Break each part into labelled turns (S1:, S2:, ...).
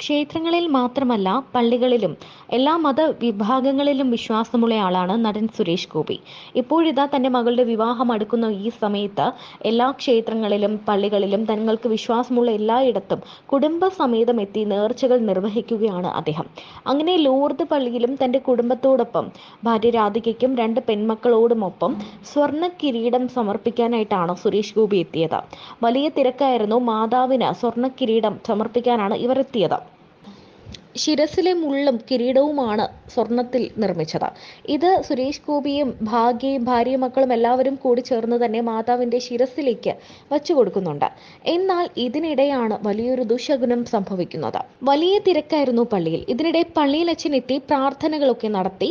S1: ക്ഷേത്രങ്ങളിൽ മാത്രമല്ല പള്ളികളിലും എല്ലാ മതവിഭാഗങ്ങളിലും വിശ്വാസമുള്ള ആളാണ് നടൻ സുരേഷ് ഗോപി. ഇപ്പോഴിതാ തന്റെ മകളുടെ വിവാഹം അടുക്കുന്ന ഈ സമയത്ത് എല്ലാ ക്ഷേത്രങ്ങളിലും പള്ളികളിലും തങ്ങൾക്ക് വിശ്വാസമുള്ള എല്ലായിടത്തും കുടുംബസമേതം എത്തി നേർച്ചകൾ നിർവഹിക്കുകയാണ് അദ്ദേഹം. അങ്ങനെ ലൂർദ് പള്ളിയിലും തന്റെ കുടുംബത്തോടൊപ്പം ഭാര്യ രാധികയ്ക്കും രണ്ട് പെൺമക്കളോടുമൊപ്പം സ്വർണ കിരീടം സമർപ്പിക്കാനായിട്ടാണ് സുരേഷ് ഗോപി എത്തിയത്. വലിയ തിരക്കായിരുന്നു മാതാവിന് സ്വർണ കിരീടം സമർപ്പിക്കാനാണ് ഇവർ എത്തിയത്. ശിരസിലെ മുള്ളും കിരീടവുമാണ് സ്വർണത്തിൽ നിർമ്മിച്ചത്. ഇത് സുരേഷ് ഗോപിയും ഭാഗ്യയും ഭാര്യയും മക്കളും എല്ലാവരും കൂടി ചേർന്ന് തന്നെ മാതാവിന്റെ ശിരസിലേക്ക് വച്ചു കൊടുക്കുന്നുണ്ട്. എന്നാൽ ഇതിനിടെയാണ് വലിയൊരു ദുശകുനം സംഭവിക്കുന്നത്. വലിയ തിരക്കായിരുന്നു പള്ളിയിൽ. ഇതിനിടെ പള്ളിയിൽ അച്ഛൻ എത്തി പ്രാർത്ഥനകളൊക്കെ നടത്തി.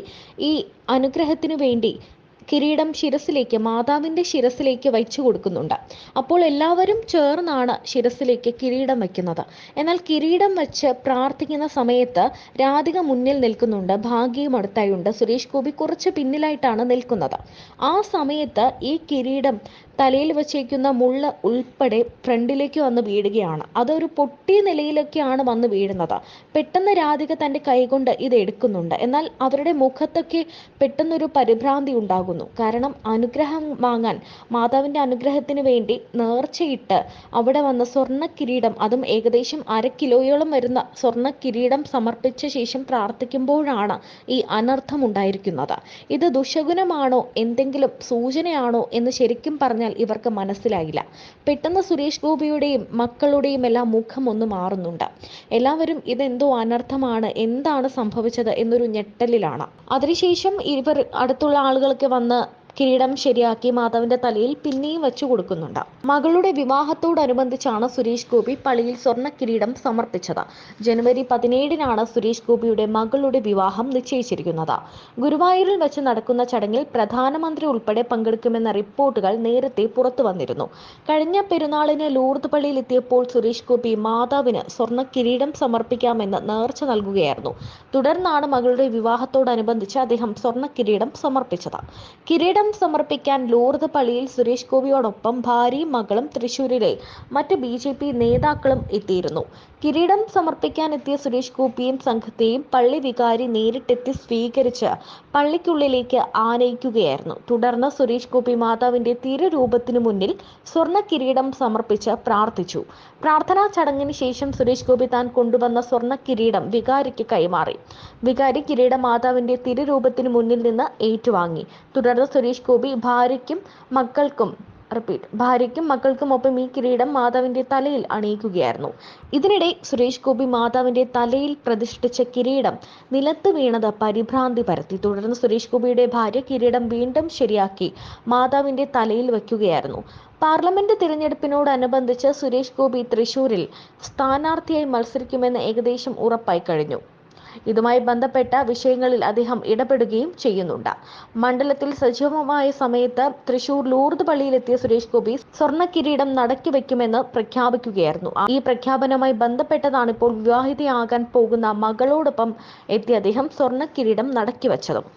S1: ഈ അനുഗ്രഹത്തിനു വേണ്ടി കിരീടം ശിരസിലേക്ക് മാതാവിന്റെ ശിരസിലേക്ക് വെച്ചു കൊടുക്കുന്നുണ്ട്. അപ്പോൾ എല്ലാവരും ചേർന്നാണ് ശിരസിലേക്ക് കിരീടം വയ്ക്കുന്നത്. എന്നാൽ കിരീടം വെച്ച് പ്രാർത്ഥിക്കുന്ന സമയത്ത് രാധിക മുന്നിൽ നിൽക്കുന്നുണ്ട്. ഭാഗ്യയും അടുത്തായുണ്ട്. സുരേഷ് ഗോപി കുറച്ച് പിന്നിലായിട്ടാണ് നിൽക്കുന്നത്. ആ സമയത്ത് ഈ കിരീടം തലയിൽ വച്ചേക്കുന്ന മുള്ള ഉൾപ്പെടെ ഫ്രണ്ടിലേക്ക് വന്ന് വീഴുകയാണ്. അതൊരു പൊട്ടിയ നിലയിലൊക്കെയാണ് വന്ന് വീഴുന്നത്. പെട്ടെന്ന് രാധിക തന്റെ കൈകൊണ്ട് ഇത് എടുക്കുന്നുണ്ട്. എന്നാൽ അവരുടെ മുഖത്തൊക്കെ പെട്ടെന്നൊരു പരിഭ്രാന്തി ഉണ്ടാകുന്നു. കാരണം അനുഗ്രഹം വാങ്ങാൻ മാതാവിന്റെ അനുഗ്രഹത്തിന് വേണ്ടി നേർച്ചയിട്ട് അവിടെ വന്ന സ്വർണ കിരീടം അതും ഏകദേശം അര കിലോയോളം വരുന്ന സ്വർണ കിരീടം സമർപ്പിച്ച ശേഷം പ്രാർത്ഥിക്കുമ്പോഴാണ് ഈ അനർത്ഥം ഉണ്ടായിരിക്കുന്നത്. ഇത് ദുശകുനമാണോ? എന്തെങ്കിലും സൂചനയാണോ? എന്ന് ശരിക്കും പറഞ്ഞാൽ ഇവർക്ക് മനസ്സിലായില്ല. പെട്ടെന്ന് സുരേഷ് ഗോപിയുടെയും മക്കളുടെയും എല്ലാം മുഖം ഒന്ന് മാറുന്നുണ്ട്. എല്ലാവരും ഇതെന്തോ അനർത്ഥമാണ് എന്താണ് സംഭവിച്ചത് എന്നൊരു ഞെട്ടലിലാണ്. അതിനുശേഷം ഇവർ അടുത്തുള്ള ആളുകളൊക്കെ な കിരീടം ശരിയാക്കി മാധവന്റെ തലയിൽ പിന്നെയും വെച്ചു കൊടുക്കുന്നുണ്ട്. മകളുടെ വിവാഹത്തോടനുബന്ധിച്ചാണ് സുരേഷ് ഗോപി പള്ളിയിൽ സ്വർണ കിരീടം സമർപ്പിച്ചത്. ജനുവരി പതിനേഴിനാണ് സുരേഷ് ഗോപിയുടെ മകളുടെ വിവാഹം നിശ്ചയിച്ചിരിക്കുന്നത്. ഗുരുവായൂരിൽ വെച്ച് നടക്കുന്ന ചടങ്ങിൽ പ്രധാനമന്ത്രി ഉൾപ്പെടെ പങ്കെടുക്കുമെന്ന റിപ്പോർട്ടുകൾ നേരത്തെ പുറത്തു വന്നിരുന്നു. കഴിഞ്ഞ പെരുന്നാളിന് ലൂർദ് പള്ളിയിൽ എത്തിയപ്പോൾ സുരേഷ് ഗോപി മാതാവിന് സ്വർണ കിരീടം സമർപ്പിക്കാമെന്ന് നേർച്ച നൽകുകയായിരുന്നു. തുടർന്നാണ് മകളുടെ വിവാഹത്തോടനുബന്ധിച്ച് അദ്ദേഹം സ്വർണ കിരീടം സമർപ്പിച്ചത്. കിരീടം സമർപ്പിക്കാൻ ലൂർദ് പള്ളിയിൽ സുരേഷ് ഗോപിയോടൊപ്പം ഭാര്യയും മകളും തൃശൂരിലെ മറ്റ് ബി ജെ പി നേതാക്കളും എത്തിയിരുന്നു. കിരീടം സമർപ്പിക്കാൻ എത്തിയ സുരേഷ് ഗോപിയും സംഘത്തെയും പള്ളി വികാരി നേരിട്ടെത്തി സ്വീകരിച്ച് പള്ളിക്കുള്ളിലേക്ക് ആനയിക്കുകയായിരുന്നു. തുടർന്ന് സുരേഷ് ഗോപി മാതാവിന്റെ തിരുരൂപത്തിനു മുന്നിൽ സ്വർണ കിരീടം സമർപ്പിച്ച് പ്രാർത്ഥിച്ചു. പ്രാർത്ഥനാ ചടങ്ങിന് ശേഷം സുരേഷ് ഗോപി താൻ കൊണ്ടുവന്ന സ്വർണ കിരീടം വികാരിക്ക് കൈമാറി. വികാരി കിരീടം മാതാവിന്റെ തിരുരൂപത്തിനു മുന്നിൽ നിന്ന് ഏറ്റുവാങ്ങി. തുടർന്ന് സുരേഷ് ഗോപി ഭാര്യയ്ക്കും മക്കൾക്കും റിപ്പീറ്റ് ഭാര്യയ്ക്കും മക്കൾക്കും ഒപ്പം ഈ കിരീടം മാതാവിന്റെ തലയിൽ അണിയിക്കുകയായിരുന്നു. ഇതിനിടെ സുരേഷ് ഗോപി മാതാവിന്റെ തലയിൽ പ്രതിഷ്ഠിച്ച കിരീടം നിലത്ത് വീണത് പരിഭ്രാന്തി പരത്തി. തുടർന്ന് സുരേഷ് ഗോപിയുടെ ഭാര്യ കിരീടം വീണ്ടും ശരിയാക്കി മാതാവിന്റെ തലയിൽ വയ്ക്കുകയായിരുന്നു. പാർലമെന്റ് തിരഞ്ഞെടുപ്പിനോടനുബന്ധിച്ച് സുരേഷ് ഗോപി തൃശൂരിൽ സ്ഥാനാർത്ഥിയായി മത്സരിക്കുമെന്ന് ഏകദേശം ഉറപ്പായി കഴിഞ്ഞു. ഇതുമായി ബന്ധപ്പെട്ട വിഷയങ്ങളിൽ അദ്ദേഹം ഇടപെടുകയും ചെയ്യുന്നുണ്ട്. മണ്ഡലത്തിൽ സജീവമായ സമയത്ത് തൃശൂർ ലൂർദ് പള്ളിയിലെത്തിയ സുരേഷ് ഗോപി സ്വർണ കിരീടം നടക്കി വെക്കുമെന്ന് പ്രഖ്യാപിക്കുകയായിരുന്നു. ഈ പ്രഖ്യാപനവുമായി ബന്ധപ്പെട്ടതാണ് ഇപ്പോൾ വിവാഹിതയാകാൻ പോകുന്ന മകളോടൊപ്പം എത്തിയ അദ്ദേഹം സ്വർണ കിരീടം നടക്കി വെച്ചതും.